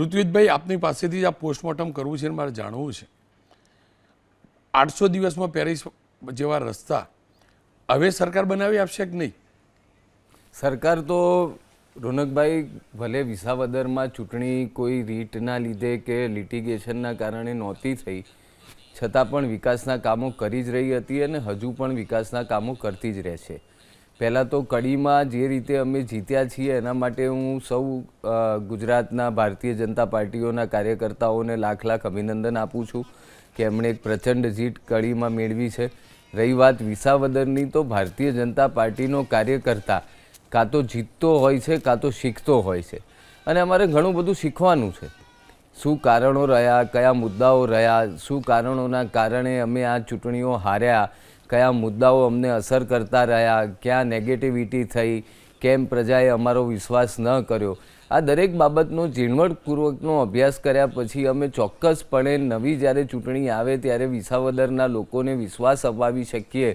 ઋત્વિજભાઈ, આપની પાસેથી આ પોસ્ટમોર્ટમ કરવું છે મારે જાણવું છે. આઠસો દિવસમાં પેરિસ જેવા રસ્તા હવે સરકાર બનાવી આપશે કે નહીં? સરકાર તો રોનકભાઈ, ભલે વિસાવદરમાં ચૂંટણી કોઈ રીટના લીધે કે લિટિગેશનના કારણે નહોતી થઈ, છતાં પણ વિકાસના કામો કરી જ રહી હતી અને હજુ પણ વિકાસના કામો કરતી જ રહેશે પહેલાં તો કડીમાં જે રીતે અમે જીત્યા છીએ, એના માટે હું સૌ ગુજરાતના ભારતીય જનતા પાર્ટીઓના કાર્યકર્તાઓને લાખ લાખ અભિનંદન આપું છું કે એમણે એક પ્રચંડ જીત કડીમાં મેળવી છે. રહી વાત વિસાવદરની તો ભારતીય જનતા પાર્ટીનો કાર્યકર્તા કાં તો જીતતો હોય છે, કાં તો શીખતો હોય છે. અને અમારે ઘણું બધું શીખવાનું છે. શું કારણો રહ્યા, કયા મુદ્દાઓ રહ્યા, શું કારણોના કારણે અમે આ ચૂંટણીઓ હાર્યા કયા મુદ્દાઓ અમને અસર કરતા રહ્યા, ક્યાં નેગેટિવિટી થઈ, કેમ પ્રજાએ અમારો વિશ્વાસ ન કર્યો. આ દરેક બાબતનો ઝીણવટપૂર્વકનો અભ્યાસ કર્યા પછી અમે ચોક્કસપણે નવી જ્યારે ચૂંટણી આવે ત્યારે વિસાવદરના લોકોને વિશ્વાસ અપાવી શકીએ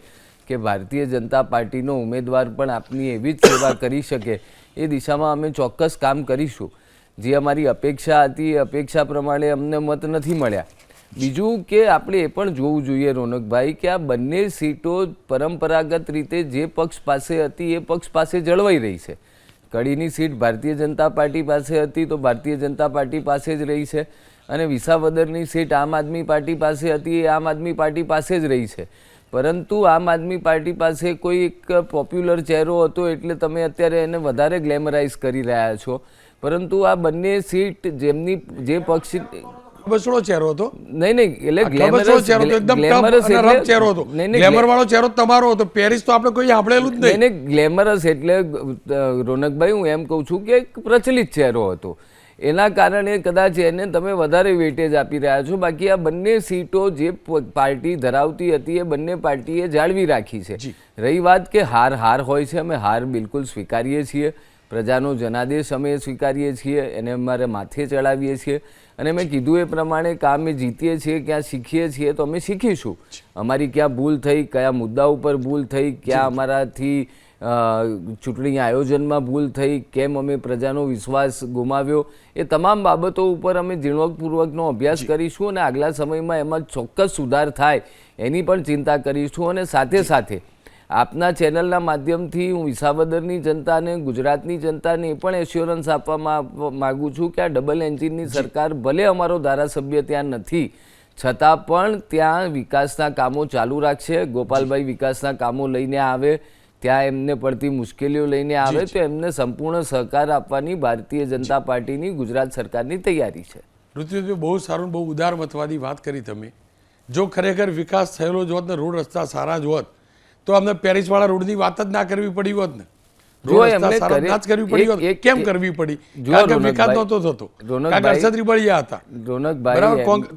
કે ભારતીય જનતા પાર્ટીનો ઉમેદવાર પણ આપની એવી જ સેવા કરી શકે. એ દિશામાં અમે ચોક્કસ કામ કરીશું. જે અમારી અપેક્ષા હતી, એ અપેક્ષા પ્રમાણે અમને મત નથી મળ્યા. બીજું કે આપણે એ પણ જોવું જોઈએ રોનકભાઈ કે આ બંને સીટો પરંપરાગત રીતે જે પક્ષ પાસે હતી એ પક્ષ પાસે જળવાઈ રહી છે. કડીની સીટ ભારતીય જનતા પાર્ટી પાસે હતી તો ભારતીય જનતા પાર્ટી પાસે જ રહી છે અને વિસાવદરની સીટ આમ આદમી પાર્ટી પાસે હતી એ આમ આદમી પાર્ટી પાસે જ રહી છે. પરંતુ આમ આદમી પાર્ટી પાસે કોઈ એક પોપ્યુલર ચહેરો હતો એટલે તમે અત્યારે એને વધારે ગ્લેમરાઇઝ કરી રહ્યા છો. પરંતુ આ બંને સીટ જેમની જે પક્ષ બસડો ચહેરો હતો. નહીં નહીં એટલે ગ્લેમરસ ચહેરો હતો એકદમ ગ્લેમરસ અને રફ ચહેરો હતો. ગ્લેમર વાળો ચહેરો તમારો હતો. પેરિસ તો આપણે કોઈ સાંભળેલું જ નહીં. ગ્લેમરસ એટલે રોનકભાઈ હું એમ કહું છું કે એક પ્રચલિત ચહેરો હતો. એના કારણે કદાચ એને તમે વધારે વેટેજ આપી રહ્યા છો. બાકી આ બંને સીટો જે પાર્ટી ધરાવતી હતી એ બંને પાર્ટીએ જાળવી રાખી છે. રહી વાત કે હાર હાર હોય છે અમે હાર બિલકુલ સ્વીકારીએ છીએ. પ્રજાનો જનાદેશ અમે સ્વીકારીએ છીએ એને અમારે માથે ચડાવીએ છીએ. અને મેં કીધું એ પ્રમાણે કામ અમે જીતીએ છીએ ક્યાં શીખીએ છીએ તો અમે શીખીશું. અમારી ક્યાં ભૂલ થઈ કયા મુદ્દા ઉપર ભૂલ થઈ ક્યાં અમારાથી ચૂંટણી આયોજનમાં ભૂલ થઈ કેમ અમે પ્રજાનો વિશ્વાસ ગુમાવ્યો એ તમામ બાબતો ઉપર અમે ઝીણવટપૂર્વકનો અભ્યાસ કરીશું અને આગલા સમયમાં એમાં ચોક્કસ સુધાર થાય એની પણ ચિંતા કરીશું અને સાથે સાથે આપના ચેનલના માધ્યમથી હું વિસાવદરની જનતાને ગુજરાતની જનતાને એ પણ એશ્યોરન્સ આપવા મા- માગું છું કે આ ડબલ એન્જિનની સરકાર ભલે અમારો ધારાસભ્ય ત્યાં નથી છતાં પણ ત્યાં વિકાસના કામો ચાલુ રાખશે. ગોપાલભાઈ વિકાસના કામો લઈને આવે ત્યાં એમને પડતી મુશ્કેલીઓ લઈને આવે તો એમને સંપૂર્ણ સહકાર આપવાની ભારતીય જનતા પાર્ટીની ગુજરાત સરકારની તૈયારી છે. ઋત્વિજભાઈ બહુ સારું બહુ ઉદાર મતવાદી વાત કરી તમે. જો ખરેખર વિકાસ થયેલો જ હોત ને રોડ રસ્તા સારા જ હોત તો અમને પેરિસવાળા રોડની વાત જ ના કરવી પડી હોત ને. કેમ કરવી પડી? કારણ વિકાસ નહોતો થતો. હતા.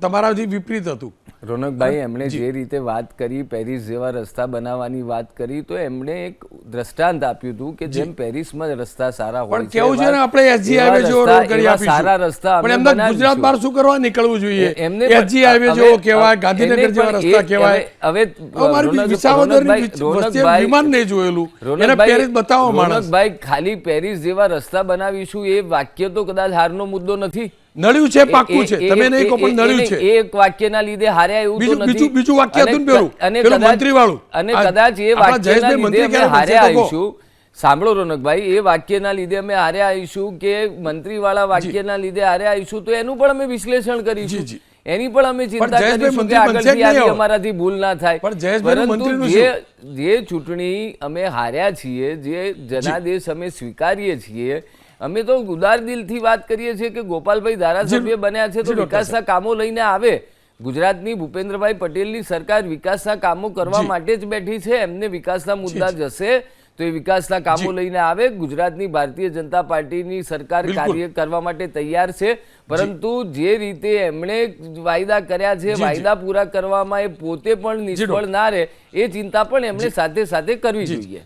તમારાથી વિપરીત હતું. રોનકભાઈ એમણે જે રીતે વાત કરી પેરિસ જેવા રસ્તા બનાવવાની વાત કરી તો એમણે એક દ્રષ્ટાંત આપ્યું હતું કે જેમ પેરિસમાં રસ્તા સારા હોય પણ કેવું છે ને આપણે એસજી હાઈવે જો રોડ કરી આપીશું. સારા રસ્તા પણ એમને ગુજરાત બહાર શું કરવા નીકળવું જોઈએ. એમને એસજી હાઈવે જો કહેવાય ગાંધીનગર જેવા રસ્તા હવે- કહેવાય. હવે અમારી વિસાવદરની વચ્ચે વિમાન નહીં જોયેલું. એને પેરિસ બતાવો માણસ. ભાઈ ખાલી પેરિસ જેવા રસ્તા બનાવીશું એ વાક્ય તો કદાચ હારનો મુદ્દો નથી. નળ્યું છે પાક્કું છે. તમે એ- નહીં કહો પણ નળ્યું છે. એક વાક્યના લીધે હાર્યા એવું તો નથી. બીજું- બીજું વાક્ય હતું ને પેલું. અને મંત્રી વાળું અને કદાચ એ વાક્યના લીધે અમે હાર્યા આવીશું. સાંભળો રોનકભાઈ એ વાક્યના લીધે અમે હાર્યા આવીશું કે મંત્રીવાળા વાક્યના લીધે હાર્યા આવીશું તો એનું પણ અમે વિશ્લેષણ કરીશું. એની પણ અમે ચિંતા કરીશું કે આગળથી આવી? અમારાથી ભૂલ ના થાય. પરંતુ જે જે ચૂંટણી અમે હાર્યા છીએ જે. જનાદેશ અમે સ્વીકારીએ છીએ અમે તો ઉદાર દિલથી વાત કરીએ છીએ કે ગોપાલભાઈ ધારાસભ્ય બન્યા છે તો વિકાસના કામો લઈને આવે. ગુજરાતની ભૂપેન્દ્રભાઈ પટેલની સરકાર વિકાસના કામો કરવા માટે જ બેઠી છે એમને વિકાસના મુદ્દા જશે તો એ વિકાસના કામો લઈને આવે. ગુજરાતની ભારતીય જનતા પાર્ટીની સરકાર કાર્ય કરવા માટે તૈયાર છે. પરંતુ જે. રીતે એમણે વાયદા કર્યા છે વાયદા પૂરા કરવામાં એ પોતે પણ નિષ્ફળ ના રહે એ ચિંતા પણ એમણે સાથે સાથે કરવી જોઈએ.